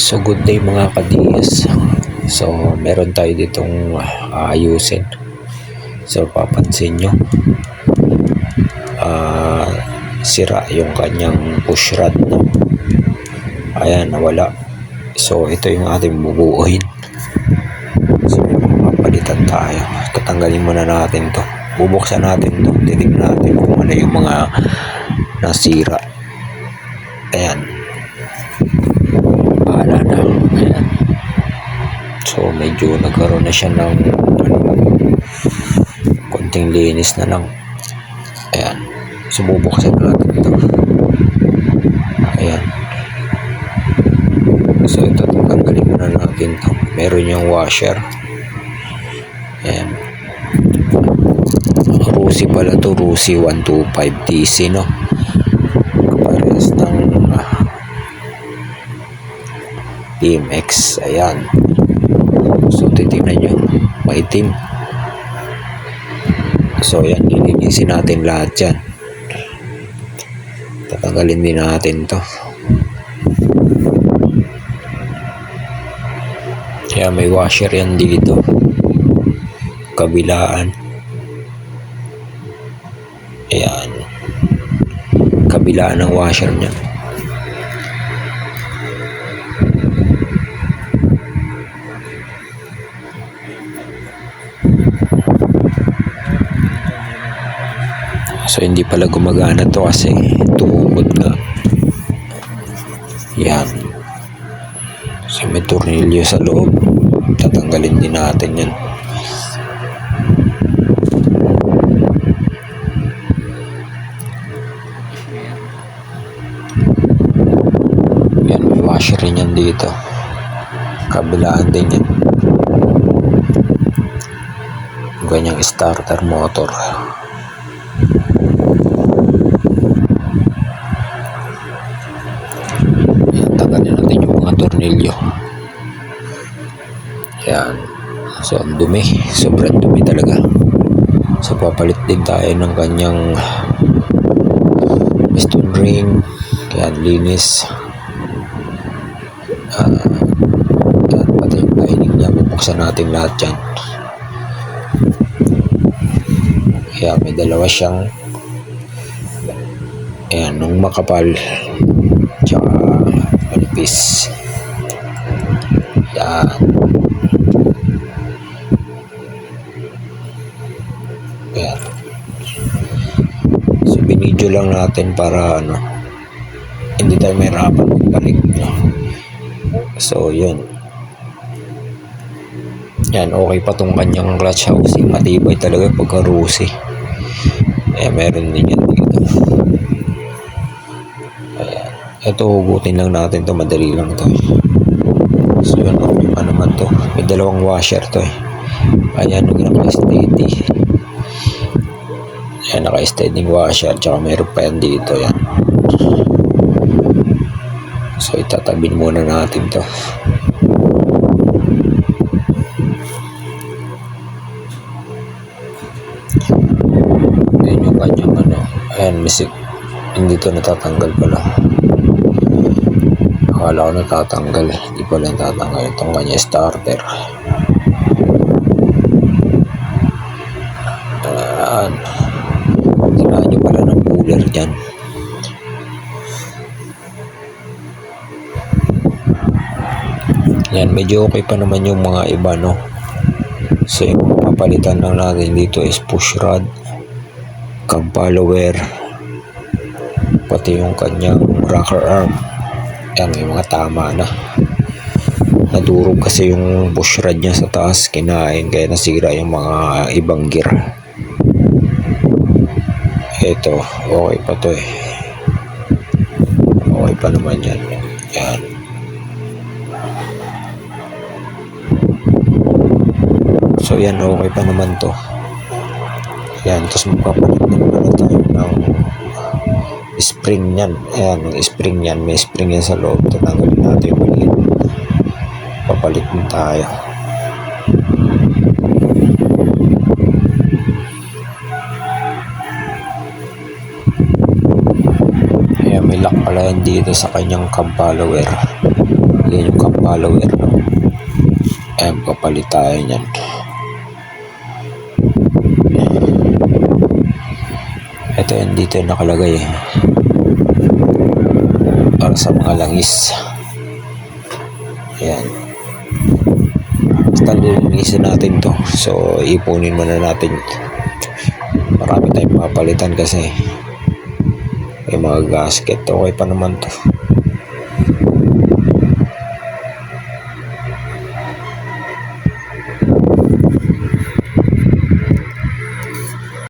So good day mga kadiyas. So meron tayo ditong aayusin. So papansin nyo. ah, sira yung kanyang push rod. No? Ayan, nawala. So ito yung ating bubuuhin. So papalitan tayo. Tatanggalin muna natin to. Bubuksan natin to. Titignan natin kung ano yung mga nasira. Ayan. Bahala na. Ayan. So, medyo nagkaroon na siya ng ano, konting linis na lang. Ayan. So, bubuksan natin ito. Ayan. So, ito, tanggalin muna natin ito. Meron yung washer. Ayan. Rusi pala to Rusi 125 TC, no? Parehas ng ah, PMX. Ayan. Titignan nyo. Maitim. So, ayan. Lilinisin natin lahat yan. Tatanggalin din natin to. Kaya may washer yan dito. Kabilaan. Ayan. Kabilaan ng washer niya. So hindi pala gumagana to kasi tumukod nga. Yan. So may tornilyo sa loob. Tatanggalin din natin yan. Yan, may washer rin yan dito. Kabilaan din yan. Ganyang starter motor. Yan, tanggalin natin yung mga tornilyo. Yan. So, ang dumi. Sobrang dumi talaga. So, papalit din tayo ng kanyang piston ring. Yan, linis. Ah, yan, pati yung lining niya. Bubuksan natin lahat yan. Kaya may dalawa siyang Ayan, nung makapal tsaka manipis. Yan. Ayan. So, binidyo lang natin para ano, hindi tayo may rapat magbalik. No? So, yun. Yan, okay pa tong kanyang clutch housing. Matibay talaga pagka rusi. Eh, meron din yan dito. Ayan. Ito, hugutin lang natin to Madali lang to. So, yun, pa naman to. May dalawang washer to eh. Ayan, yung naka-steady. Ayan, naka-steady washer. Tsaka meron pa yan dito. Yan. So, itatabi muna natin to. Ayan, misik. Hindi to natatanggal pala. Akala ko natatanggal. Hindi pala natatanggal. Itong kanya starter. Ayan. Kailangan nyo pala ng cooler dyan. Yan, medyo okay pa naman yung mga iba, no? So, yung papalitan lang natin dito is push rod, cam follower, pati yung kanyang rocker arm. Yan, may mga tama na. Nadurog kasi yung push rod niya sa taas, kinain, kaya nasira yung mga ibang gear. Ito, okay pa to eh. Okay pa naman yan. Yan. So yan, okay pa naman to. Yan, tapos magpapalit din pala tayo ng spring niyan. Ayan, yung spring niyan, may spring yan sa loob. Tatanggalin natin yung maliit. Papalit din tayo. Ayan, may lock pala yan dito sa kanyang cam follower. yan yung cam follower no? ayan papalit tayo yan yan dito nakalagay eh. para sa mga langis. Ayan. Basta lilinisin natin to. So ipunin muna natin. Marami tayong papalitan kasi. May mga gasket. Okay pa naman to